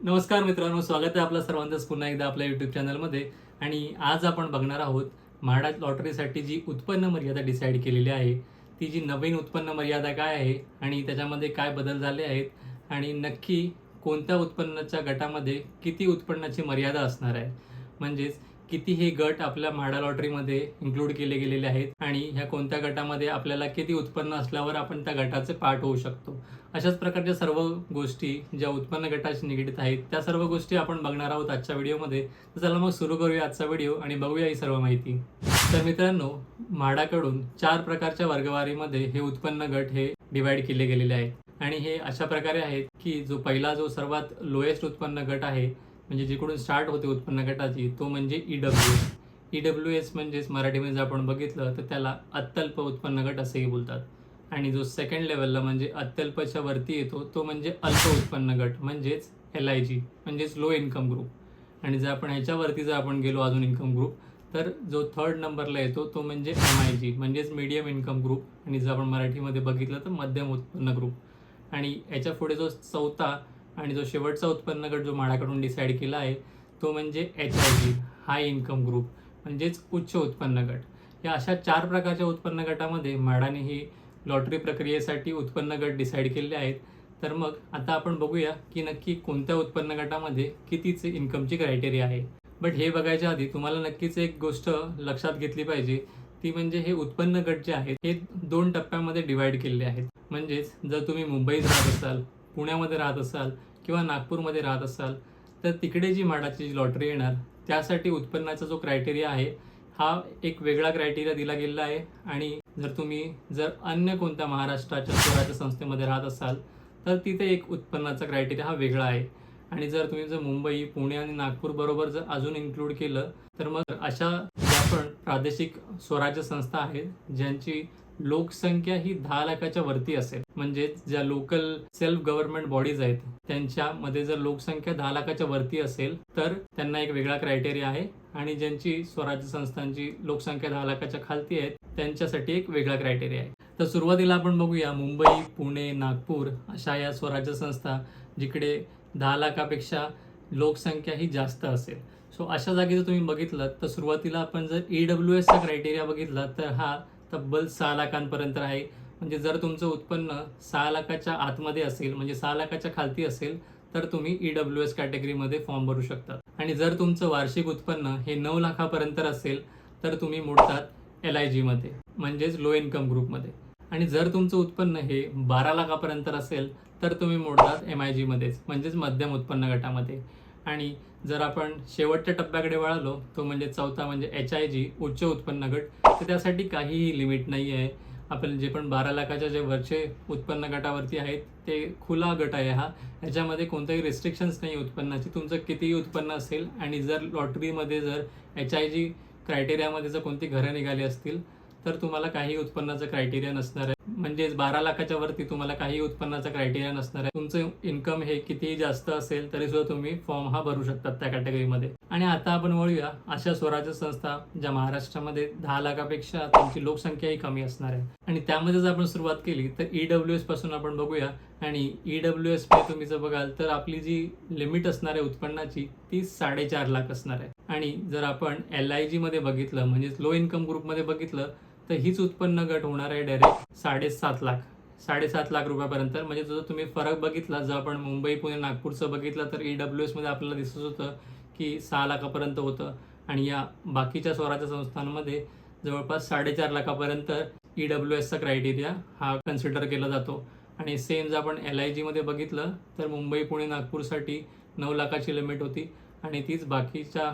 नमस्कार मित्रांनो स्वागत आहे आपलं सर्वांचंच पुन्हा एकदा आपल्या यूट्यूब चॅनलमध्ये आणि आज आपण बघणार आहोत म्हाडा लॉटरीसाठी जी उत्पन्न मर्यादा डिसाईड केलेली आहे ती जी नवीन उत्पन्न मर्यादा काय आहे आणि त्याच्यामध्ये काय बदल झाले आहेत आणि नक्की कोणत्या उत्पन्नाच्या गटामध्ये किती उत्पन्नाची मर्यादा असणार आहे. म्हणजेच किती हे गट आपल्या म्हाडा लॉटरीमध्ये इन्क्लूड केले गेलेले आहेत आणि ह्या कोणत्या गटामध्ये आपल्याला किती उत्पन्न असल्यावर आपण त्या गटाचे पार्ट होऊ शकतो. अशाच प्रकारच्या सर्व गोष्टी ज्या उत्पन्न गटाशी निगडीत आहेत त्या सर्व गोष्टी आपण बघणार आहोत आजच्या व्हिडिओमध्ये. तर चला मग सुरू करूया आजचा व्हिडिओ आणि बघूया ही सर्व माहिती. तर मित्रांनो म्हाडाकडून चार प्रकारच्या वर्गवारीमध्ये हे उत्पन्न गट हे डिवाइड केले गेलेले आहेत. आणि हे अशा प्रकारे आहेत की जो पहिला जो सर्वात लोएस्ट उत्पन्न गट आहे म्हणजे जिकडून स्टार्ट होते उत्पन्न गटाची तो म्हणजे E W S E W S म्हणजेच मराठीमध्ये जर आपण बघितलं तर त्याला अत्यल्प उत्पन्न गट असेही बोलतात. आणि जो सेकंड लेवलला म्हणजे अत्यल्पच्या वरती येतो तो म्हणजे अल्प उत्पन्न गट म्हणजेच एल आय जी म्हणजेच लो इन्कम ग्रुप आणि जर आपण ह्याच्यावरती जर आपण गेलो अजून इन्कम ग्रुप तर जो थर्ड नंबरला येतो तो म्हणजे एम आय जी म्हणजेच मीडियम इन्कम ग्रुप आणि जर आपण मराठीमध्ये बघितलं तर मध्यम उत्पन्न ग्रुप आणि याच्यापुढे जो चौथा आणि जो शेवटचा उत्पन्न गट जो म्हाडाकडून डिसाईड केला आहे तो म्हणजे H I G high income group म्हणजेच उच्च उत्पन्न गट. या अशा चार प्रकारच्या उत्पन्न गटामध्ये म्हाडाने ही लॉटरी प्रक्रियेसाठी उत्पन्न गट डिसाईड केलेले आहेत. तर मग आता आपण बघूया की नक्की कोणत्या उत्पन्न गटामध्ये कितीचे इन्कमची क्रायटेरिया आहे. बट हे बघायच्या आधी तुम्हाला नक्कीच एक गोष्ट लक्षात घेतली पाहिजे. ती म्हणजे हे उत्पन्न गट जे आहेत हे दोन टप्प्यामध्ये डिवाईड केलेले आहेत. म्हणजेच जर तुम्ही मुंबईत राहत असाल पुण्यामध्ये राहत असाल किंवा नागपूरमध्ये राहत असाल तर तिकडे जी म्हाडाची जी लॉटरी येणार त्यासाठी उत्पन्नाचा जो क्रायटेरिया आहे हा एक वेगळा क्रायटेरिया दिला गेलेला आहे. आणि जर तुम्ही जर अन्य कोणत्या महाराष्ट्राच्या स्वराज्य संस्थेमध्ये राहत असाल तर तिथे एक उत्पन्नाचा क्रायटेरिया हा वेगळा आहे. आणि जर तुम्ही जर मुंबई पुणे आणि नागपूर बरोबर जर अजून इन्क्लूड केलं तर मग अशा ज्या पण प्रादेशिक स्वराज्य संस्था आहेत ज्यांची लोकसंख्या ही दहा लाखाच्या वरती असेल. म्हणजेच ज्या लोकल सेल्फ गव्हर्नमेंट बॉडीज आहेत त्यांच्यामध्ये जर लोकसंख्या दहा लाखाच्या वरती असेल तर त्यांना एक वेगळा क्रायटेरिया आहे. आणि ज्यांची स्वराज्य संस्थांची लोकसंख्या दहा लाखाच्या खालती आहेत त्यांच्यासाठी एक वेगळा क्रायटेरिया आहे. तर सुरुवातीला आपण बघूया मुंबई पुणे नागपूर अशा या स्वराज्य संस्था जिकडे दहा लाखापेक्षा लोकसंख्या ही जास्त असेल. सो अशा जागी जर तुम्ही बघितलं तर सुरुवातीला आपण जर ई डब्ल्यू एसचा क्रायटेरिया बघितला तर हा तब्बल सहा लाखांपर्यंत आहे. म्हणजे जर तुमचं उत्पन्न सहा लाखाच्या आतमध्ये असेल म्हणजे सहा लाखाच्या खालती असेल तर तुम्ही ई डब्ल्यू एस कॅटेगरीमध्ये फॉर्म भरू शकता. आणि जर तुमचं वार्षिक उत्पन्न हे नऊ लाखापर्यंत असेल तर तुम्ही मोडतात एल आय जीमध्ये म्हणजेच लो इन्कम ग्रुपमध्ये आणि जर तुमचं उत्पन्न हे बारा लाखापर्यंत असेल तर तुम्ही मोडतात एम आय जीमध्येच म्हणजेच मध्यम उत्पन्न गटामध्ये. आणि जर आपण शेवटच्या टप्प्याकडे वळालो तो म्हणजे चौथा म्हणजे एच आय जी उच्च उत्पन्न गट तर त्यासाठी काहीही लिमिट नाही आहे. आपण जे पण बारा लाखाच्या जे वरचे उत्पन्न गटावरती आहेत ते खुला गट आहे हा. याच्यामध्ये कोणतंही रिस्ट्रिक्शन्स नाही उत्पन्नाची. तुमचं कितीही उत्पन्न असेल आणि जर लॉटरीमध्ये जर एच आय जी क्रायटेरियामध्ये जर कोणती घरं निघाली असतील तर तुम्हाला काही उत्पन्नाचं क्रायटेरिया नसणार आहे. म्हणजेच बारा लाखाच्या वरती तुम्हाला काही उत्पन्नाचा क्रायटेरिया नसणार आहे. तुमचं इन्कम हे कितीही जास्त असेल तरी सुद्धा तुम्ही फॉर्म हा भरू शकतात त्या कॅटेगरीमध्ये आणि आता आपण वळूया अशा स्वराज्य संस्था ज्या महाराष्ट्रामध्ये दहा लाखापेक्षा त्यांची लोकसंख्याही कमी असणार आहे. आणि त्यामध्ये जर आपण सुरुवात केली तर ई डब्ल्यू एसपासून आपण बघूया. आणि ई डब्ल्यू एसमध्ये तुम्ही जर बघाल तर आपली जी लिमिट असणार आहे उत्पन्नाची ती साडेचार लाख असणार आहे. आणि जर आपण एल आय जी मध्ये बघितलं म्हणजेच लो इन्कम ग्रुपमध्ये बघितलं तर हीच उत्पन्न घट होणार आहे डायरेक्ट साडेसात लाख. साडेसात लाख रुपयापर्यंत. म्हणजे जर तुम्ही फरक बघितला जर आपण मुंबई पुणे नागपूरचं बघितलं तर ई डब्ल्यू एसमध्ये आपल्याला दिसत होतं की सहा लाखापर्यंत होतं. आणि या बाकीच्या स्वराज्य संस्थांमध्ये जवळपास साडेचार लाखापर्यंत ई डब्ल्यू एसचा क्रायटेरिया हा कन्सिडर केला जातो. आणि सेम जर आपण एल आय जीमध्ये बघितलं तर मुंबई पुणे नागपूरसाठी नऊ लाखाची लिमिट होती. आणि तीच बाकीच्या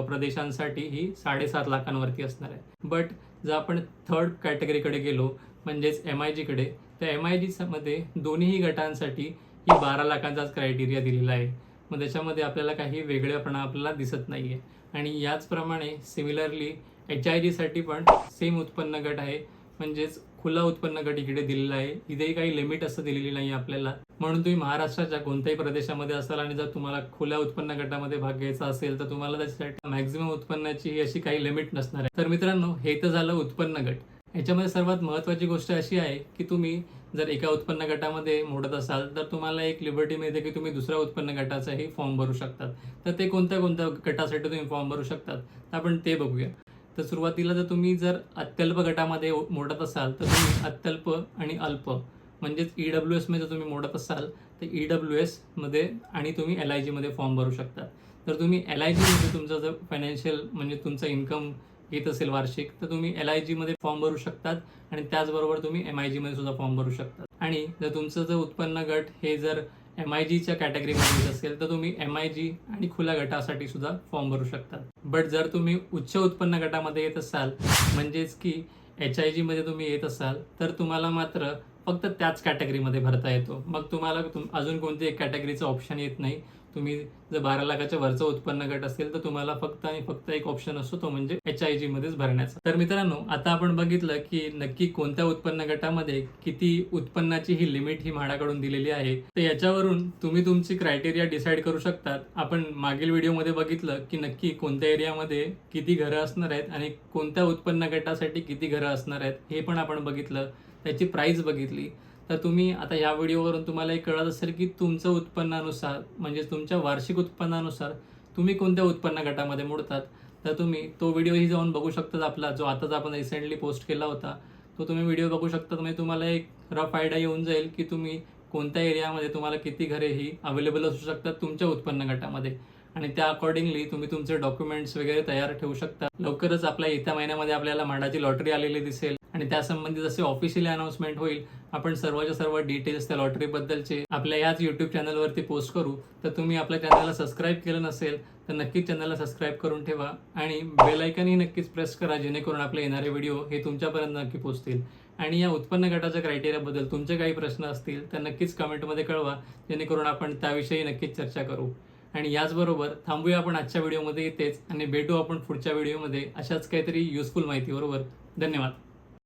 प्रदेशांसाठी ही साडेसात लाखांवरती असणार आहे. बट जर आपण थर्ड कॅटेगरीकडे गेलो म्हणजेच एम आय जीकडे तर एम आय जीमध्ये दोन्हीही गटांसाठी ही बारा लाखांचाच क्रायटेरिया दिलेला आहे. मग त्याच्यामध्ये आपल्याला काही वेगळेपणा आपल्याला दिसत नाही आहे आणि याचप्रमाणे सिमिलरली एच आय जीसाठी पण सेम उत्पन्न गट आहे. म्हणजेच खुला उत्पन्न गट इकडे दिलेला आहे. इथेही काही लिमिट असं दिलेली नाही आपल्याला. म्हणून तुम्ही महाराष्ट्राच्या कोणत्याही प्रदेशामध्ये असाल आणि जर तुम्हाला खुल्या उत्पन्न गटामध्ये भाग घ्यायचा असेल तर तुम्हाला त्याच्यासाठी मॅक्झिमम उत्पन्नाची ही अशी काही लिमिट नसणार आहे. तर मित्रांनो हे तर झालं उत्पन्न गट. ह्याच्यामध्ये सर्वात महत्त्वाची गोष्ट अशी आहे की तुम्ही जर एका उत्पन्न गटामध्ये मोडत असाल तर तुम्हाला एक लिबर्टी मिळते की तुम्ही दुसऱ्या उत्पन्न गटाचाही फॉर्म भरू शकतात. तर ते कोणत्या कोणत्या गटासाठी तुम्ही फॉर्म भरू शकतात तर आपण ते बघूया. तर सुरुवातीला जर तुम्ही जर अत्यल्प गटामध्ये मोडत असाल तर तुम्ही अत्यल्प आणि अल्प म्हणजेच ई डब्ल्यू एसमध्ये जर तुम्ही मोडत असाल तर ई डब्ल्यू एसमध्ये आणि तुम्ही एल आय जीमध्ये फॉर्म भरू शकता तर तुम्ही एल आय जीमध्ये तुमचं जर फायनान्शियल म्हणजे तुमचं इन्कम येत असेल वार्षिक तर तुम्ही एल आय जीमध्ये फॉर्म भरू शकतात आणि त्याचबरोबर तुम्ही एम आय जीमध्ये सुद्धा फॉर्म भरू शकतात. आणि जर तुमचं जर उत्पन्न गट हे जर एम आय जीच्या कॅटेगरीमध्ये येत असेल तर तुम्ही एम आय जी आणि खुल्या गटासाठी सुद्धा फॉर्म भरू शकतात बट जर तुम्ही उच्च उत्पन्न गटामध्ये येत असाल म्हणजेच की एच आय जीमध्ये तुम्ही येत असाल तर तुम्हाला मात्र फक्त त्याच कॅटेगरीमध्ये भरता येतो. मग तुम्हाला तुम अजून कोणती एक कॅटेगरीचं ऑप्शन येत नाही तुम्ही जर बारा लाखाच्या वरचं उत्पन्न गट असेल तर तुम्हाला फक्त आणि फक्त एक ऑप्शन असतो तो म्हणजे एच आय जी मध्येच भरण्याचा. तर मित्रांनो आता आपण बघितलं की नक्की कोणत्या उत्पन्न गटामध्ये किती उत्पन्नाची ही लिमिट ही म्हाडाकडून दिलेली आहे. तर याच्यावरून तुम्ही तुमची क्रायटेरिया डिसाईड करू शकतात. आपण मागील व्हिडिओमध्ये बघितलं की नक्की कोणत्या एरियामध्ये किती घरं असणार आहेत आणि कोणत्या उत्पन्न गटासाठी किती घरं असणार आहेत हे पण आपण बघितलं. त्याची प्राईस बघितली. तर तुम्ही आता या व्हिडिओवरून तुम्हाला एक कळत असेल की तुमचं उत्पन्नानुसार म्हणजे तुमच्या वार्षिक उत्पन्नानुसार तुम्ही कोणत्या उत्पन्न गटामध्ये मोडतात. तर तुम्ही तो व्हिडिओही जाऊन बघू शकतात आपला जो आताच आपण रिसेंटली पोस्ट केला होता. तो तुम्ही व्हिडिओ बघू शकता. म्हणजे तुम्हाला एक रफ आयडिया येऊन जाईल की तुम्ही कोणत्या एरियामध्ये तुम्हाला किती घरे ही अवेलेबल असू शकतात तुमच्या उत्पन्न गटामध्ये आणि त्या अकॉर्डिंगली तुम्ही तुमचे डॉक्युमेंट्स वगैरे तयार ठेवू शकता. लवकरच आपल्या येत्या महिन्यामध्ये आपल्याला मांडाची लॉटरी आलेली दिसेल. आणि त्यासंबंधी जसे ऑफिशियली अनाउन्समेंट होईल आपण सर्वच्या सर्व डिटेल्स त्या लॉटरीबद्दलचे आपल्या याच यूट्यूब चॅनलवरती पोस्ट करू. तर तुम्ही आपल्या चॅनलला सबस्क्राईब केलं नसेल तर नक्कीच चॅनलला सबस्क्राईब करून ठेवा आणि बेलायकनही नक्कीच प्रेस करा जेणेकरून आपले येणारे व्हिडिओ हे तुमच्यापर्यंत नक्की पोचतील आणि या उत्पन्न गटाच्या क्रायटेरियाबद्दल तुमचे काही प्रश्न असतील तर नक्कीच कमेंटमध्ये कळवा जेणेकरून आपण त्याविषयी नक्कीच चर्चा करू. आणि याचबरोबर थांबूया आपण आजच्या व्हिडिओमध्ये येतेच आणि भेटू आपण पुढच्या व्हिडिओमध्ये अशाच काहीतरी युजफुल माहितीबरोबर. धन्यवाद.